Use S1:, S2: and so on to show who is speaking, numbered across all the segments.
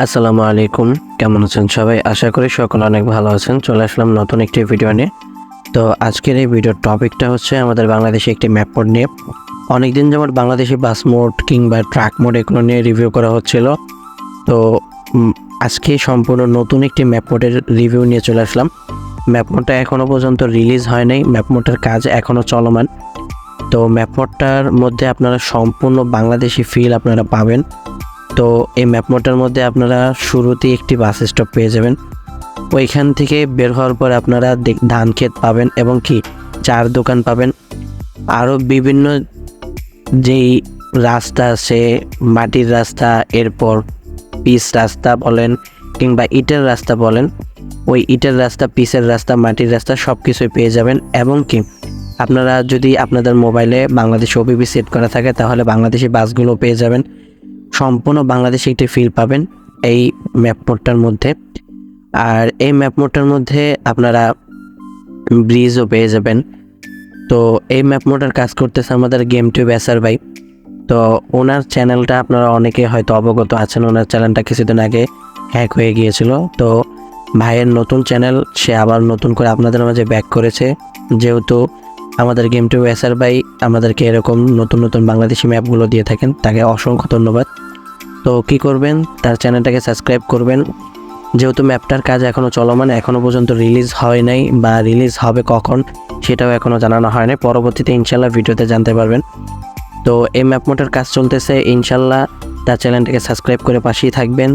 S1: আসসালামু আলাইকুম। কেমন আছেন সবাই? আশা করি সকলে অনেক ভালো আছেন। চলে আসলাম নতুন একটি ভিডিও নিয়ে। তো আজকের এই ভিডিওর টপিকটা হচ্ছে আমাদের বাংলাদেশে একটি ম্যাপ মোড নিয়ে। অনেকদিন যেমন বাংলাদেশি বাস মোড কিংবা ট্রাক মোড এগুলো নিয়ে রিভিউ করা হচ্ছিল। তো আজকে সম্পূর্ণ নতুন একটি ম্যাপ মোডের রিভিউ নিয়ে চলে আসলাম। ম্যাপ মোডটা এখনও পর্যন্ত রিলিজ হয় নাই। ম্যাপ মোডটার কাজ এখনও চলমান। তো ম্যাপ মোডটার মধ্যে আপনারা সম্পূর্ণ বাংলাদেশি ফিল আপনারা পাবেন। তো এই ম্যাপ মোডটার মধ্যে আপনারা শুরুতেই একটি বাস স্টপ পেয়ে যাবেন। ওইখান থেকে বের হওয়ার পর আপনারা ধান ক্ষেত পাবেন এবং কি চার দোকান পাবেন। আরও বিভিন্ন যেই রাস্তা আছে, মাটির রাস্তা, এরপর পিচ রাস্তা বলেন কিংবা ইটের রাস্তা বলেন, ওই ইটের রাস্তা, পিচের রাস্তা, মাটির রাস্তা সব কিছুই পেয়ে যাবেন এবং কি আপনারা যদি আপনাদের মোবাইলে বাংলাদেশ ওবিবি সেট করা থাকে তাহলে বাংলাদেশি বাসগুলো পেয়ে যাবেন। সম্পূর্ণ বাংলাদেশে একটি ফিল পাবেন এই ম্যাপ মোডটার মধ্যে। আর এই ম্যাপ মোডটার মধ্যে আপনারা ব্রিজও পেয়ে যাবেন। তো এই ম্যাপ মোডের কাজ করতেছে আমাদের গেম টিউব এসার ভাই। তো ওনার চ্যানেলটা আপনারা অনেকে হয়তো অবগত আছেন, ওনার চ্যানেলটা কিছুদিন আগে হ্যাক হয়ে গিয়েছিল। তো ভাইয়ের নতুন চ্যানেল সে আবার নতুন করে আপনাদের মাঝে ব্যাক করেছে। যেহেতু আমাদের গেম টিউব এসার ভাই আমাদেরকে এরকম নতুন নতুন বাংলাদেশি ম্যাপগুলো দিয়ে থাকেন, তাকে অসংখ্য ধন্যবাদ। তো কি করবেন? তার চ্যানেলটাকে সাবস্ক্রাইব করবেন। যেহেতু ম্যাপটার কাজ এখনও চলমান এখনও পর্যন্ত রিলিজ হয় নাই বা রিলিজ হবে কখন সেটাও এখনও জানানো হয় নাই। পরবর্তীতে ইনশাল্লাহ ভিডিওতে জানতে পারবেন। তো এই ম্যাপ মোটার কাজ চলতেছে। ইনশাল্লাহ তার চ্যানেলটাকে সাবস্ক্রাইব করে পাশেই থাকবেন।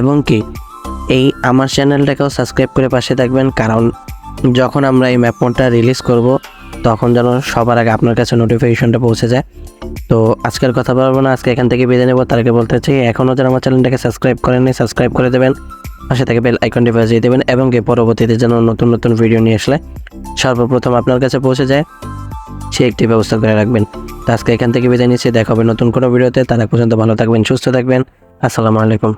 S1: এবং কি, এই আমার চ্যানেলটাকেও সাবস্ক্রাইব করে পাশে থাকবেন। কারণ যখন আমরা এই ম্যাপ মোডটা রিলিজ করব, তখন যেন সবার আগে আপনার কাছে নোটিফিকেশনটা পৌঁছে যায়। তো আজকের কথা বলব না, আজকে এখান থেকে বেঁধে নেব। তার আগে বলতে চাই এখনও যারা আমার চ্যানেলটাকে সাবস্ক্রাইব করেননি, সাবস্ক্রাইব করে দেবেন। পাশে থেকে বেল আইকনটি বাজিয়ে দেবেন এবং পরবর্তীতে যেন নতুন নতুন ভিডিও নিয়ে আসলে সর্বপ্রথম আপনার কাছে পৌঁছে যায়, সে একটি ব্যবস্থা করে রাখবেন। তো আজকে এখান থেকে বিদায় নিচ্ছি, দেখা হবে নতুন কোনো ভিডিওতে। তারা পর্যন্ত ভালো থাকবেন, সুস্থ থাকবেন। আসসালামু আলাইকুম।